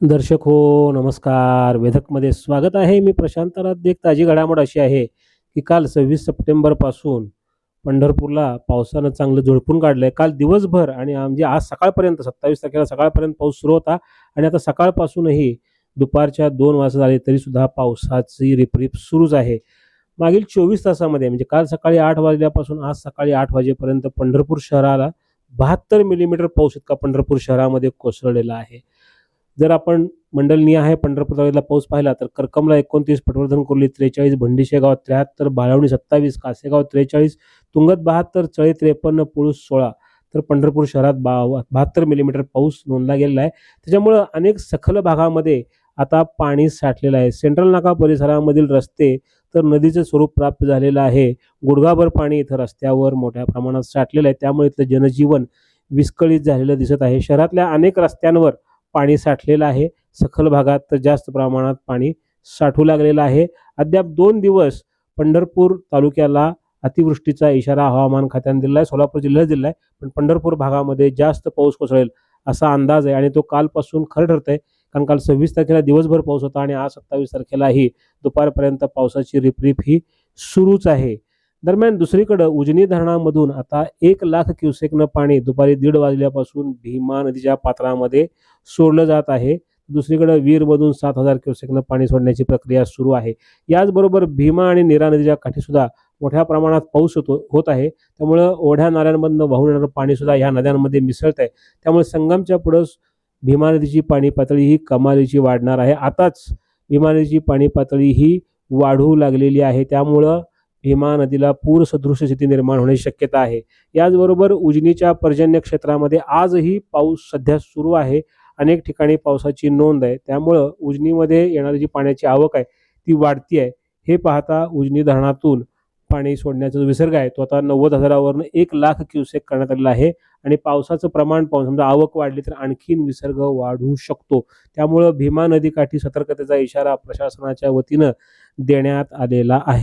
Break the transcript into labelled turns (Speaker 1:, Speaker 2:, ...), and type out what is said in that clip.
Speaker 1: दर्शक हो नमस्कार. वेधकमध्ये स्वागत आहे. मी प्रशांत रात एक ताजी घडामोड अशी आहे की काल सव्वीस सप्टेंबरपासून पंढरपूरला पावसानं चांगलं झोडपून काढलं आहे काल दिवसभर आणि म्हणजे आज सकाळपर्यंत सत्तावीस तारखेला सकाळपर्यंत पाऊस सुरू होता आणि आता सकाळपासूनही दुपारच्या दोन वाजता झाले तरीसुद्धा पावसाची रिपरिप सुरूच आहे. मागील चोवीस तासामध्ये म्हणजे काल सकाळी आठ वाजल्यापासून आज सकाळी आठ वाजेपर्यंत पंढरपूर शहराला बहात्तर मिलीमीटर पाऊस इतका पंढरपूर शहरामध्ये कोसळलेला आहे. जर आपण मंडलनीय आहे पंढरपूर तालुक्यातला पाऊस पाहिला तर करकमला एकोणतीस पटवर्धन कोर्ली त्रेचाळीस भंडीशेगाव त्र्याहत्तर बाळवणी सत्तावीस कासेगाव त्रेचाळीस तुंगत बहात्तर चळे त्रेपन्न पुळूस सोळा. तर पंढरपूर शहरात बा बहात्तर मिलीमीटर पाऊस नोंदला गेलेला आहे. त्याच्यामुळं अनेक सखल भागामध्ये आता पाणी साठलेलं आहे. सेंट्रल नाका परिसरामधील रस्ते तर नदीचं स्वरूप प्राप्त झालेलं आहे. गुडघाभर पाणी इथं रस्त्यावर मोठ्या प्रमाणात साठलेलं आहे. त्यामुळे इथलं जनजीवन विस्कळीत झालेलं दिसत आहे. शहरातल्या अनेक रस्त्यांवर पाणी साठलेलं आहे. सखल भागात तर जास्त प्रमाणात पाणी साठू लागलेलं आहे. अद्याप दोन दिवस पंढरपूर तालुक्याला अतिवृष्टीचा इशारा हवामान खात्याने दिला आहे. सोलापूर जिल्ह्यात दिला आहे. पण पंढरपूर भागामध्ये जास्त पाऊस कोसळेल असा अंदाज आहे आणि तो कालपासून खरं ठरतंय. आहे कारण काल सव्वीस तारखेला दिवसभर पाऊस होता आणि आज सत्तावीस तारखेलाही दुपारपर्यंत पावसाची रिपरिप ही सुरूच आहे. दरम्यान दुसरीकडं उजनी धरणामधून आता एक लाख क्युसेकनं पाणी दुपारी दीड वाजल्यापासून भीमा नदीच्या पात्रामध्ये सोडलं जात आहे. दुसरीकडे वीरमधून सात हजार क्युसेकनं पाणी सोडण्याची प्रक्रिया सुरू आहे. याचबरोबर भीमा आणि नीरा नदीच्या काठीसुद्धा मोठ्या प्रमाणात पाऊस होतो होत आहे. त्यामुळं ओढ्या नाल्यांमधनं वाहून येणारं पाणीसुद्धा ह्या नद्यांमध्ये मिसळत आहे त्यामुळे संगमच्या पुढं भीमा नदीची पाणी पातळी ही कमालीची वाढणार आहे. आताच भीमा नदीची पाणी पातळी ही वाढू लागलेली आहे. त्यामुळं भीमा नदीला पूर सदृश स्थिती निर्माण होण्याची शक्यता आहे. याचबरोबर उजनीच्या पर्जन्य क्षेत्रामध्ये आजही पाऊस सध्या सुरू आहे. अनेक ठिकाणी पावसाची नोंद आहे. त्यामुळं उजनीमध्ये येणारी जी पाण्याची आवक आहे ती वाढती आहे. हे पाहता उजनी धरणातून पाणी सोडण्याचा जो विसर्ग आहे तो आता नव्वद हजारावरून एक लाख क्युसेक करण्यात आलेला आहे. आणि पावसाचं प्रमाण पाहून समजा आवक वाढली तर आणखीन विसर्ग वाढू शकतो. त्यामुळं भीमा नदीकाठी सतर्कतेचा इशारा प्रशासनाच्या वतीनं देण्यात आलेला आहे.